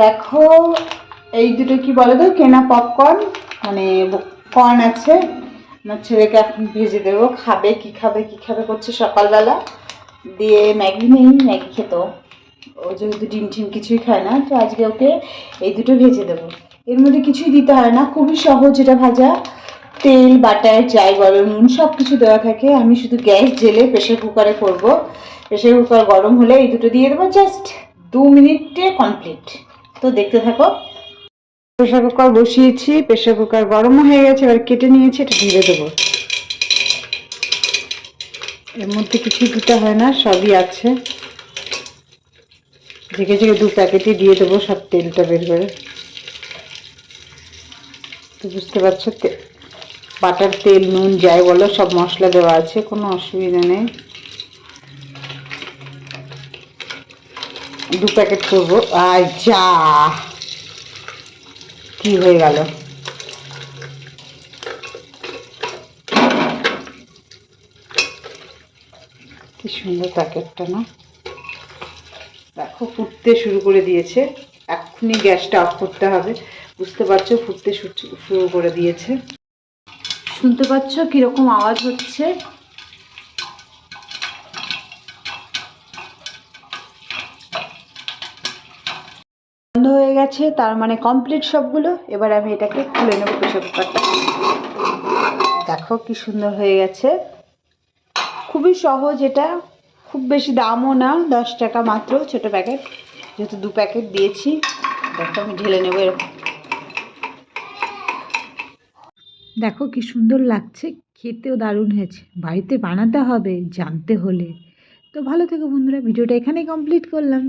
দেখো, এই দুটো কি বলো তো? কেনা পপকর্ন মানে কর্ন আছে। আমার ছেলেকে এখন ভেজে দেবো। খাবে, কি খাবে কি খাবে করছে সকালবেলা। দিয়ে ম্যাগি নেই, ম্যাগি খেত। ও যেহেতু ডিম টিম কিছুই খায় না, তো আজকে ওকে এই দুটো ভেজে দেবো। এর মধ্যে কিছুই দিতে হয় না। খুবই সহজ এটা ভাজা। তেল, বাটার, যাই বলো নুন সব কিছু দেওয়া থাকে। আমি শুধু গ্যাস জেলে প্রেশার কুকারে করব। প্রেশার কুকার গরম হলে এই দুটো দিয়ে দেবো জাস্ট দু মিনিটে কমপ্লিট তো দেখতে থাকো। প্রেশার কুকার বসিয়েছি, প্রেশার কুকার গরম হয়ে গেছে, এবার কেটে নিয়েছি, এটা ঢেলে দেবো। এর মধ্যে কিছুই দিতে হয় না, সবই আছে। ঝেঁকে ঝেঁকে দু প্যাকেটই দিয়ে দেবো, সব তেলটা বের করে। তো বুঝতে পারছ বাটার তেল, নুন, যাই বলো, সব মশলা দেওয়া আছে, কোনো অসুবিধা নেই। দু প্যাকেট করব। আর যা কি হয়ে গেল? কি সুন্দর প্যাকেটটা, না? দেখো, ফুটতে শুরু করে দিয়েছে। এক্ষুনি গ্যাসটা অফ করতে হবে। বুঝতে পারছ, ফুটতে শুরু করে দিয়েছে। শুনতে পাচ্ছ কীরকম আওয়াজ হচ্ছে? হয়ে গেছে, তার মানে কমপ্লিট সবগুলো। এবার আমি এটাকে খুলে নেব কুকারটা দেখো কি সুন্দর হয়ে গেছে। খুবই সহজ এটা। খুব বেশি দামও না, দশ টাকা মাত্র ছোট প্যাকেট। যেহেতু দু প্যাকেট দিয়েছি, দেখো আমি ঢেলে নেব এরকম। দেখো কি সুন্দর লাগছে, খেতেও দারুণ হয়েছে। বাড়িতে বানাতে হবে জানতে হলে। তো ভালো থেকো বন্ধুরা, ভিডিওটা এখানেই কমপ্লিট করলাম।